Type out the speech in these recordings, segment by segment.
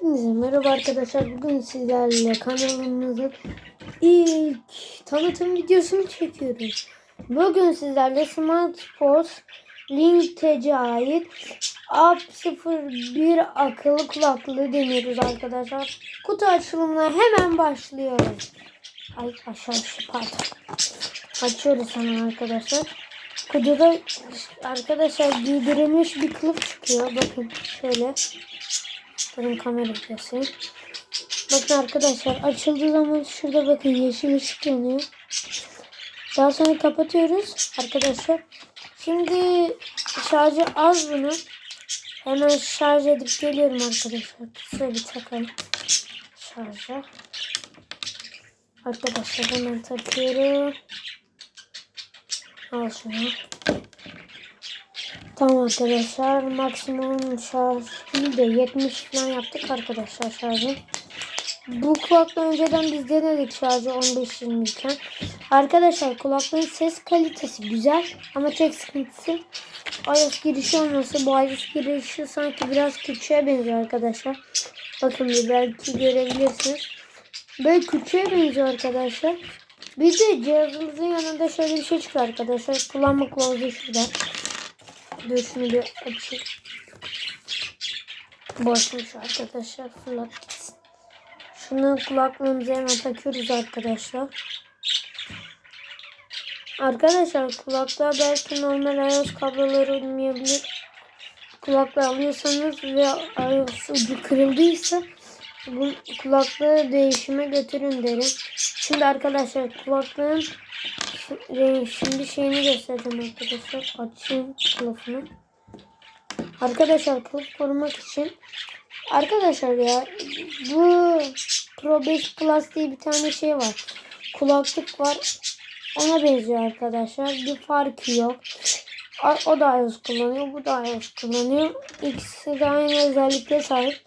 Hepinize merhaba arkadaşlar. Bugün sizlerle kanalımızın ilk tanıtım videosunu çekiyoruz. Bugün sizlerle Smart Sports Link TC'ye ait AP01 akıllı kulaklığı deniyoruz arkadaşlar. Kutu açılımına hemen başlıyoruz. Ay aşağı düştü, pardon. Açıyoruz hemen arkadaşlar. Kutuda arkadaşlar giydirilmiş bir kılıf çıkıyor. Bakın şöyle. Durun kamera göstereyim. Bakın arkadaşlar açıldığı zaman şurada bakın yeşil ışık yanıyor. Daha sonra kapatıyoruz arkadaşlar. Şimdi şarjı az bunu. Hemen şarj edip geliyorum arkadaşlar. Şöyle bir takalım. Şarja. Arkadaşlar hemen takıyorum. Al şunu. Tamam arkadaşlar maksimum şarjını da 70 falan yaptık arkadaşlar şarjı. Bu kulakla önceden biz denedik şarjı 15-20 iken. Arkadaşlar kulaklığın ses kalitesi güzel ama tek sıkıntısı iOS girişi olması. Bu iOS girişi sanki biraz küçüğe benziyor arkadaşlar. Bakın bir belki görebilirsiniz. Böyle küçüğe benziyor arkadaşlar. Bir de cihazımızın yanında şöyle bir şey çıkıyor arkadaşlar. Kullanma kılavuzu şurada. Dur şunu bir açayım. Boşmuş arkadaşlar. Fırlat. Şunu kulaklığımıza hemen takıyoruz arkadaşlar. Arkadaşlar kulaklığa belki normal iOS kabloları olmayabilir. Kulaklığı alıyorsanız ve iOS ucu kırıldıysa bu kulaklığı değişime götürün derim. Şimdi arkadaşlar kulaklığın şimdi şeyini göstereceğim arkadaşlar. Açayım kılıfını. Arkadaşlar kılıf korumak için arkadaşlar ya bu Pro 5 Plus diye bir tane şey var. Kulaklık var. Ona benziyor arkadaşlar. Bir farkı yok. O da iOS kullanıyor. Bu da iOS kullanıyor. İkisi de aynı özelliklere sahip.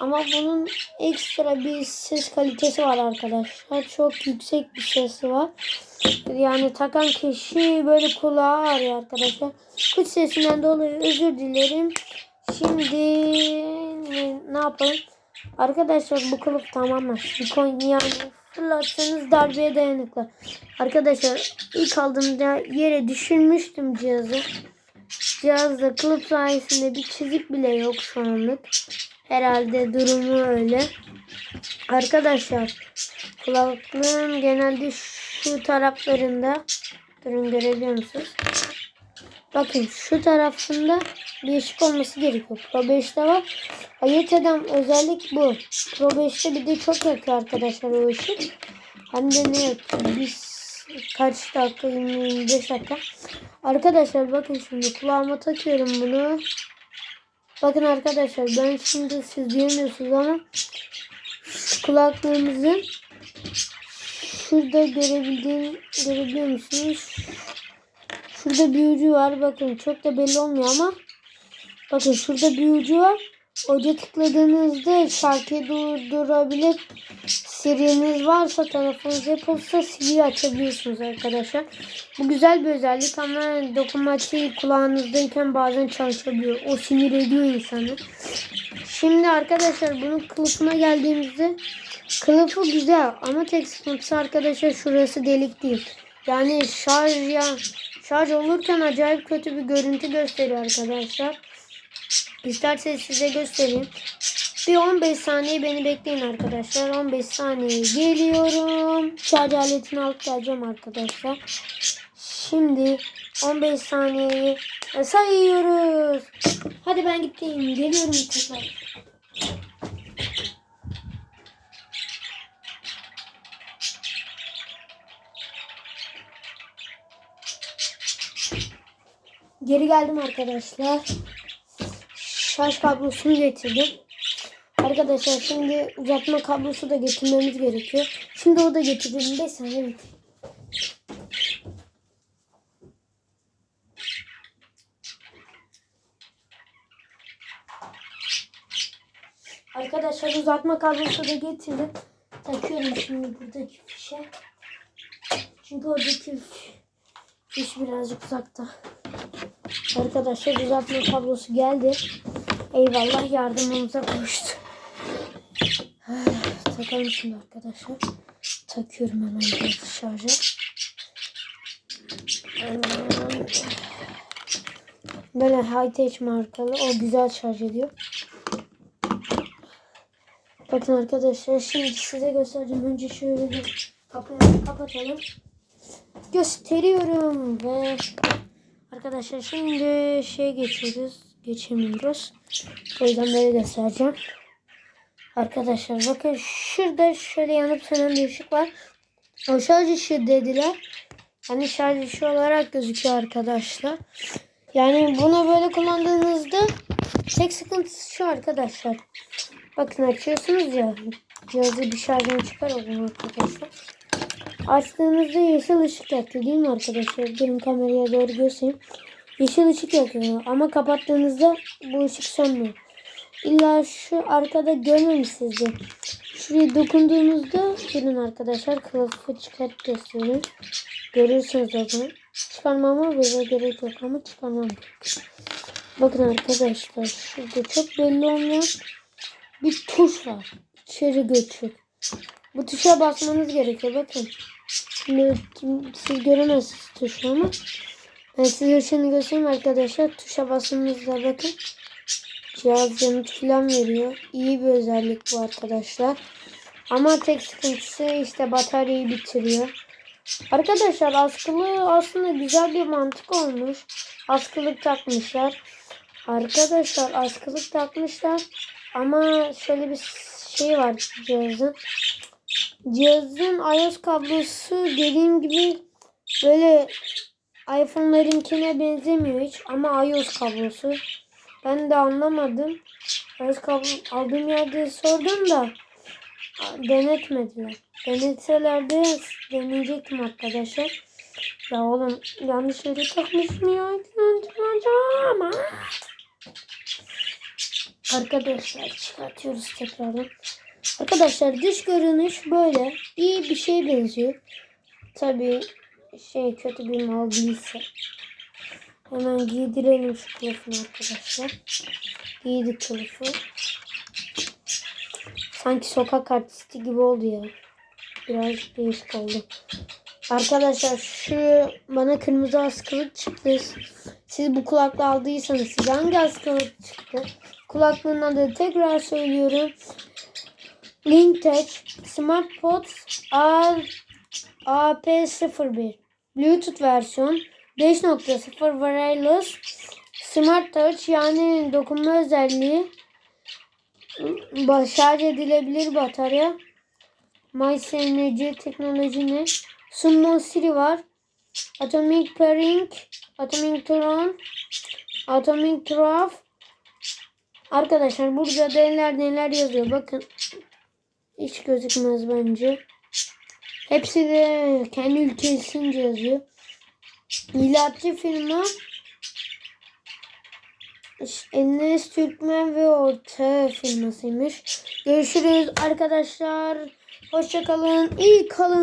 Ama bunun ekstra bir ses kalitesi var arkadaşlar. Çok yüksek bir sesi var. Yani takan kişi böyle kulağı ağrıyor arkadaşlar. Kuş sesinden dolayı özür dilerim. Şimdi ne, yapalım? Arkadaşlar bu kılıf tamamen silikon yani fırlatsanız darbeye dayanıklı. Arkadaşlar ilk aldığımda yere düşürmüştüm cihazı. Cihazda kılıf sayesinde bir çizik bile yok şu anlık. Herhalde durumu öyle. Arkadaşlar kulaklığın genelde şu taraflarında durun görebiliyor musunuz? Bakın şu tarafında ışık olması gerekiyor. Pro 5'te var. Ayırt eden özellik bu. Pro 5'te bir de çok yakıyor arkadaşlar o ışık. Hem de ne yakıyor? Biz kaç dakika? 25 dakika. Arkadaşlar bakın şimdi kulağıma takıyorum bunu. Bakın arkadaşlar ben şimdi siz duyamıyorsunuz ama kulaklığımızın şurada görebildiğin görebiliyor musunuz? Şurada bir ucu var. Bakın çok da belli olmuyor ama bakın şurada bir ucu var. Oca tıkladığınızda şarkıyı durdurabilir. Siriniz varsa telefonunuz yapılsa Siri'yi açabiliyorsunuz arkadaşlar. Bu güzel bir özellik ama dokunmatiği kulağınızdayken bazen çalışabiliyor. O sinir ediyor insanı. Şimdi arkadaşlar bunun kılıfına geldiğimizde kılıfı güzel ama tek sıkıntısı arkadaşlar şurası delik değil. Yani şarj ya şarj olurken acayip kötü bir görüntü gösteriyor arkadaşlar. İsterseniz size göstereyim. Bir 15 saniye beni bekleyin arkadaşlar. 15 saniye geliyorum. Şarj aletini alıp geleceğim arkadaşlar. Şimdi 15 saniyeyi sayıyoruz. Hadi ben gittim. Geliyorum tekrar. Geri geldim arkadaşlar. Şarj kablosunu getirdim. Arkadaşlar şimdi uzatma kablosu da getirmemiz gerekiyor. Şimdi o da. 5 saniye bekleyin. Arkadaşlar uzatma kablosu da getirdim. Takıyorum şimdi buradaki fişe. Çünkü oradaki fiş birazcık uzakta. Arkadaşlar uzatma kablosu geldi. Eyvallah yardımımıza koştu. takalım şimdi arkadaşlar. Takıyorum hemen cihazı şarja. Hemen. Böyle Hightech markalı. O güzel şarj ediyor. Bakın arkadaşlar şimdi size göstereceğim. Önce şöyle bir kapıyı kapatalım. Gösteriyorum ve arkadaşlar şimdi şey geçiyoruz. Geçemiyoruz. O yüzden böyle göstereceğim. Arkadaşlar bakın şurada şöyle yanıp sönen bir ışık var. O şarj ışığı dediler. Hani şarj ışığı olarak gözüküyor arkadaşlar. Yani bunu böyle kullandığınızda tek sıkıntısı şu arkadaşlar. Bakın açıyorsunuz ya. Cihazı bir şarjını çıkar o zaman arkadaşlar. Açtığınızda yeşil ışık yakıyor değil mi arkadaşlar? Durun kameraya doğru göstereyim. Yeşil ışık yakıyor ama kapattığınızda bu ışık sönmüyor. İlla şu arkada görmemişsizdir. Şuraya dokunduğunuzda durun arkadaşlar kılıfı çıkart göstereyim. Görürsünüz o zaman. Çıkarmama bile gerek yok ama çıkarmam. Bakın arkadaşlar şurada çok belli olmayan bir tuş var. İçeri götür. Bu tuşa basmanız gerekiyor bakın. Şimdi siz göremezsiniz tuşu ama ben size şimdi göstereyim arkadaşlar. Tuşa basmanızda bakın. Cihaz yanıt falan veriyor. İyi bir özellik bu arkadaşlar. Ama tek sıkıntısı işte bataryayı bitiriyor. Arkadaşlar askılı aslında güzel bir mantık olmuş. Askılık takmışlar. Arkadaşlar askılık takmışlar. Ama şöyle bir şey var cihazın. Cihazın iOS kablosu dediğim gibi böyle iPhone'larınkine benzemiyor hiç ama iOS kablosu. Ben de anlamadım. iOS kablo aldığım yerde sordum da denetmediler. Denetselerdi deneyecektim arkadaşlar. Ya oğlum yanlış yere takmışım ya. Ama. Arkadaşlar çıkartıyoruz tekrardan. Arkadaşlar dış görünüş böyle. iyi bir şeye benziyor. Tabii şey kötü bir mal değilse. Hemen giydirelim şu kılıfını arkadaşlar. Giydik kılıfı. Sanki sokak artisti gibi oldu ya. Biraz değişik oldu. Arkadaşlar şu bana kırmızı askılık çıktı. Siz bu kulaklığı aldıysanız size hangi askılık çıktı? Kulaklığın adı tekrar söylüyorum. Lintech Smart Pods AP01 Bluetooth versiyon 5.0 wireless Smart Touch yani dokunma özelliği şarj edilebilir batarya MySNC teknoloji ne? Summon Siri var. Atomic Pairing Atomic Tron Atomic Traf Arkadaşlar burada neler neler yazıyor. Bakın hiç gözükmez bence. Hepsi de kendi ülkesince yazıyor. İlaççı firma Enes Türkmen ve Orta firmasıymış. Görüşürüz arkadaşlar. Hoşçakalın. İyi kalın.